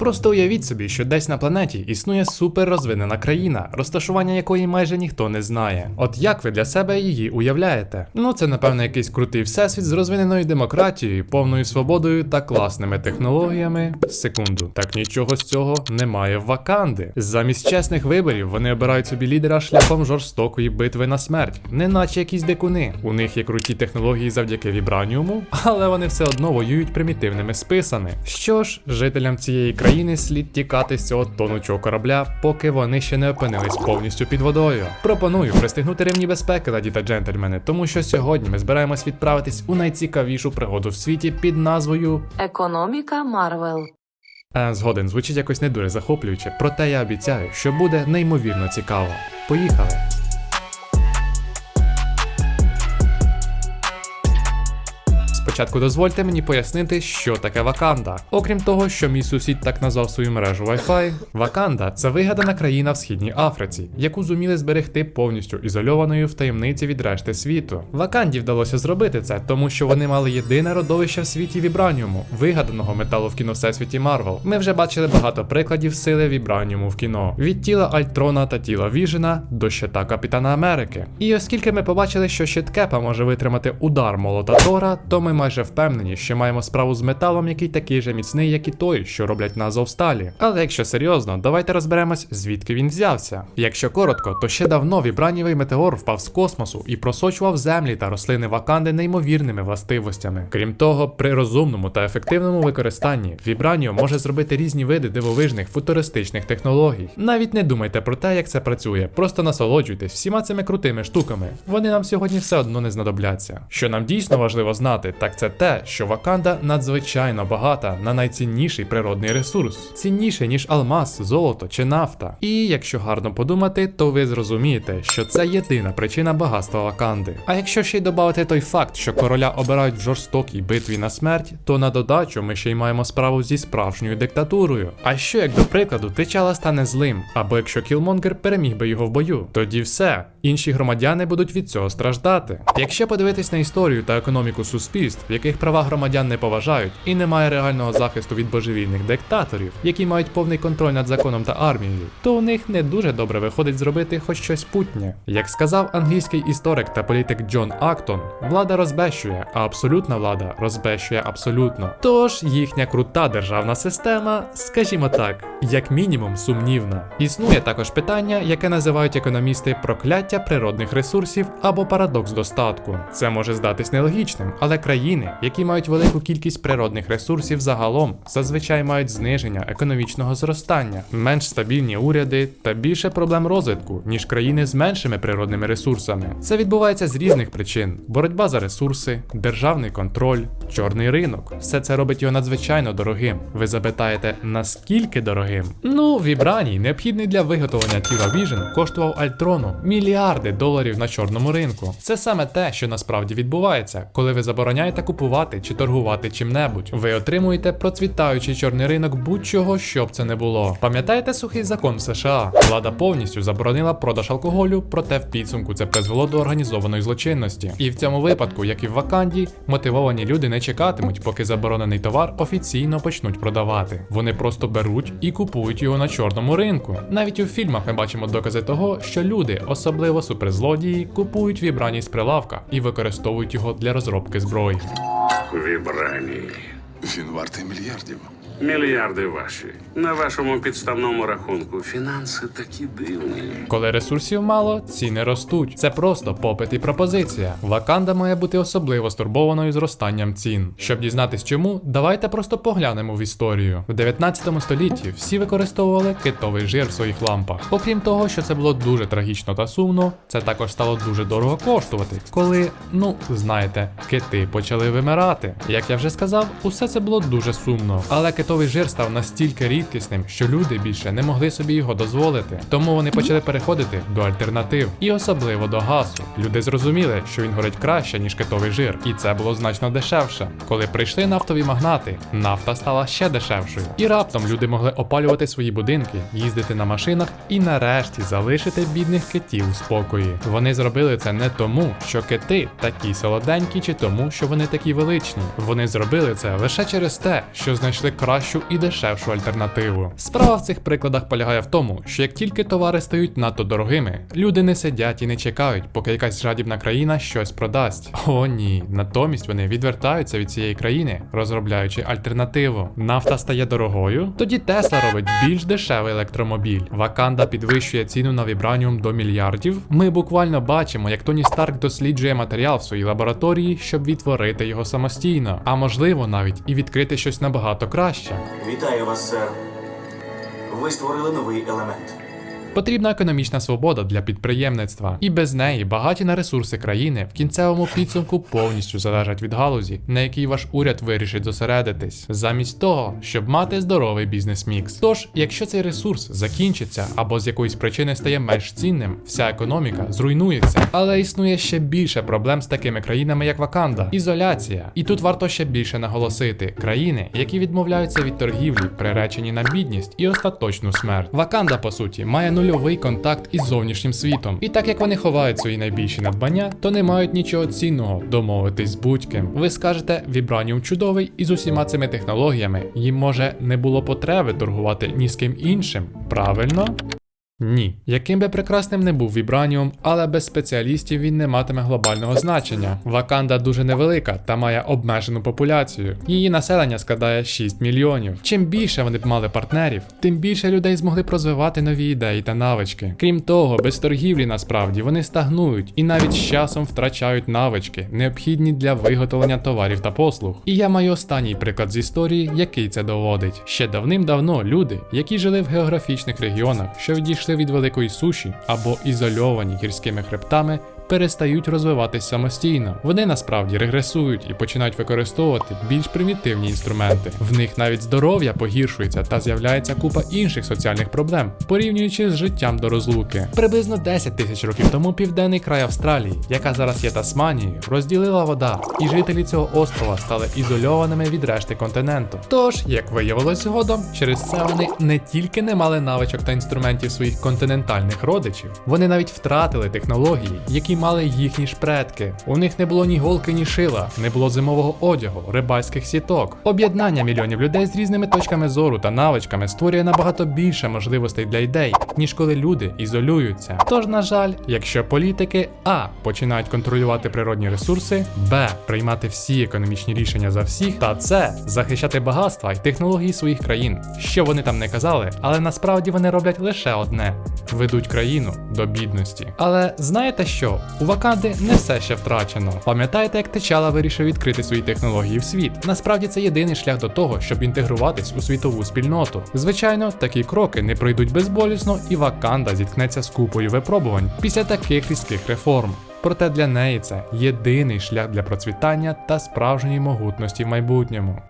Просто уявіть собі, що десь на планеті існує суперрозвинена країна, розташування якої майже ніхто не знає. От як ви для себе її уявляєте? Ну це напевно якийсь крутий всесвіт з розвиненою демократією, повною свободою та класними технологіями. Секунду, так нічого з цього немає в Ваканди. Замість чесних виборів вони обирають собі лідера шляхом жорстокої битви на смерть, неначе якісь дикуни. У них є круті технології завдяки вібраніуму, але вони все одно воюють примітивними списами. Що ж, жителям цієї країни слід тікати з цього тонучого корабля, поки вони ще не опинились повністю під водою. Пропоную пристегнути ремні безпеки, леді та джентльмени, тому що сьогодні ми збираємось відправитись у найцікавішу пригоду в світі під назвою Економіка Марвел. Е, Згоден звучить якось не дуже захоплююче, проте я обіцяю, що буде неймовірно цікаво. Поїхали! Спочатку дозвольте мені пояснити, що таке Ваканда. Окрім того, що мій сусід так назвав свою мережу Wi-Fi, Ваканда це вигадана країна в східній Африці, яку зуміли зберегти повністю ізольованою в таємниці від решти світу. Ваканді вдалося зробити це, тому що вони мали єдине родовище в світі вібраніуму, вигаданого металу в кіно всесвіті Марвел. Ми вже бачили багато прикладів сили вібраніуму в кіно: від тіла Альтрона та тіла Віжена до щита Капітана Америки. І оскільки ми побачили, що щит Кепа може витримати удар молота Тора, то ми майже впевнені, що маємо справу з металом, який такий же міцний, як і той, що роблять на Азовсталі. Але якщо серйозно, давайте розберемось, звідки він взявся. Якщо коротко, то ще давно вібранівий метеор впав з космосу і просочував землі та рослини Ваканди неймовірними властивостями. Крім того, при розумному та ефективному використанні вібраніум може зробити різні види дивовижних футуристичних технологій. Навіть не думайте про те, як це працює, просто насолоджуйтесь всіма цими крутими штуками. Вони нам сьогодні все одно не знадобляться. Що нам дійсно важливо знати, так це те, що Ваканда надзвичайно багата на найцінніший природний ресурс, цінніше ніж алмаз, золото чи нафта. І якщо гарно подумати, то ви зрозумієте, що це єдина причина багатства Ваканди. А якщо ще й додати той факт, що короля обирають в жорстокій битві на смерть, то на додачу ми ще й маємо справу зі справжньою диктатурою. А що як до прикладу Тичала стане злим, або якщо Кілмонгер переміг би його в бою, тоді все. Інші громадяни будуть від цього страждати. Якщо подивитись на історію та економіку суспільств, в яких права громадян не поважають, і немає реального захисту від божевільних диктаторів, які мають повний контроль над законом та армією, то у них не дуже добре виходить зробити хоч щось путнє. Як сказав англійський історик та політик Джон Актон, влада розбещує, а абсолютна влада розбещує абсолютно. Тож їхня крута державна система, скажімо так, як мінімум сумнівна. Існує також питання, яке називають економісти прокляття природних ресурсів або парадокс достатку. Це може здатись нелогічним, але країни, які мають велику кількість природних ресурсів загалом, зазвичай мають зниження економічного зростання, менш стабільні уряди та більше проблем розвитку, ніж країни з меншими природними ресурсами. Це відбувається з різних причин: боротьба за ресурси, державний контроль, чорний ринок. Все це робить його надзвичайно дорогим. Ви запитаєте, наскільки дорогим? Ну, вібраній, необхідний для виготовлення тіла Vision, коштував Альтрону мільярди доларів на чорному ринку. Це саме те, що насправді відбувається, коли ви забороняєте купувати чи торгувати чим-небудь. Ви отримуєте процвітаючий чорний ринок будь-чого, що б це не було. Пам'ятаєте сухий закон в США? Влада повністю заборонила продаж алкоголю, проте в підсумку це призвело до організованої злочинності. І в цьому випадку, як і в Ваканді, мотивовані люди не чекатимуть, поки заборонений товар офіційно почнуть продавати. Вони просто беруть і купують його на чорному ринку. Навіть у фільмах ми бачимо докази того, що люди, особливо суперзлодії, купують вібрані з прилавка і використовують його для розробки зброї. Вібраній. Він вартий мільярдів. Мільярди ваші. На вашому підставному рахунку фінанси такі дивні. Коли ресурсів мало, ціни ростуть. Це просто попит і пропозиція. Ваканда має бути особливо стурбованою зростанням цін. Щоб дізнатись чому, давайте просто поглянемо в історію. В 19 столітті всі використовували китовий жир в своїх лампах. Окрім того, що це було дуже трагічно та сумно, це також стало дуже дорого коштувати, коли, ну знаєте, кити почали вимирати. Як я вже сказав, усе це було дуже сумно. Але китовий жир став настільки рідкісним, що люди більше не могли собі його дозволити. Тому вони почали переходити до альтернатив, і особливо до газу. Люди зрозуміли, що він горить краще, ніж китовий жир, і це було значно дешевше. Коли прийшли нафтові магнати, нафта стала ще дешевшою. І раптом люди могли опалювати свої будинки, їздити на машинах і нарешті залишити бідних китів у спокої. Вони зробили це не тому, що кити такі солоденькі, чи тому, що вони такі величні. Вони зробили це лише через те, що знайшли кращу кращу і дешевшу альтернативу. Справа в цих прикладах полягає в тому, що як тільки товари стають надто дорогими, люди не сидять і не чекають, поки якась жадібна країна щось продасть. О, ні, натомість вони відвертаються від цієї країни, розробляючи альтернативу. Нафта стає дорогою, тоді Тесла робить більш дешевий електромобіль. Ваканда підвищує ціну на вібраніум до мільярдів. Ми буквально бачимо, як Тоні Старк досліджує матеріал в своїй лабораторії, щоб відтворити його самостійно, а можливо навіть і відкрити щось набагато краще. Вітаю вас, сер. Ви створили новий елемент. Потрібна економічна свобода для підприємництва, і без неї багаті на ресурси країни в кінцевому підсумку повністю залежать від галузі, на якій ваш уряд вирішить зосередитись, замість того, щоб мати здоровий бізнес-мікс. Тож, якщо цей ресурс закінчиться або з якоїсь причини стає менш цінним, вся економіка зруйнується. Але існує ще більше проблем з такими країнами, як Ваканда, ізоляція. І тут варто ще більше наголосити: країни, які відмовляються від торгівлі, приречені на бідність і остаточну смерть. Ваканда, по суті, має нульовий контакт із зовнішнім світом. І так як вони ховають свої найбільші надбання, то не мають нічого цінного домовитись з будь-ким. Ви скажете, Вібраніум чудовий, і з усіма цими технологіями їм може не було потреби торгувати ні з ким іншим. Правильно? Ні, яким би прекрасним не був Вібраніум, але без спеціалістів він не матиме глобального значення. Ваканда дуже невелика та має обмежену популяцію. Її населення складає 6 мільйонів. Чим більше вони б мали партнерів, тим більше людей змогли б розвивати нові ідеї та навички. Крім того, без торгівлі насправді вони стагнують і навіть з часом втрачають навички, необхідні для виготовлення товарів та послуг. І я маю останній приклад з історії, який це доводить. Ще давним-давно люди, які жили в географічних регіонах, що відійшли від великої суші або ізольовані гірськими хребтами, перестають розвиватись самостійно. Вони насправді регресують і починають використовувати більш примітивні інструменти. В них навіть здоров'я погіршується та з'являється купа інших соціальних проблем, порівнюючи з життям до розлуки. Приблизно 10 тисяч років тому південний край Австралії, яка зараз є Тасманією, розділила вода, і жителі цього острова стали ізольованими від решти континенту. Тож, як виявилось згодом, через це вони не тільки не мали навичок та інструментів своїх континентальних родичів, вони навіть втратили технології, які мали їхні ж предки. У них не було ні голки, ні шила, не було зимового одягу, рибальських сіток. Об'єднання мільйонів людей з різними точками зору та навичками створює набагато більше можливостей для ідей, ніж коли люди ізолюються. Тож, на жаль, якщо політики А починають контролювати природні ресурси, Б приймати всі економічні рішення за всіх, та С захищати багатства і технології своїх країн. Що вони там не казали, але насправді вони роблять лише одне: ведуть країну до бідності. Але знаєте що? У Ваканди не все ще втрачено. Пам'ятаєте, як Течала вирішив відкрити свої технології в світ? Насправді це єдиний шлях до того, щоб інтегруватись у світову спільноту. Звичайно, такі кроки не пройдуть безболісно, і Ваканда зіткнеться з купою випробувань після таких різких реформ. Проте для неї це єдиний шлях для процвітання та справжньої могутності в майбутньому.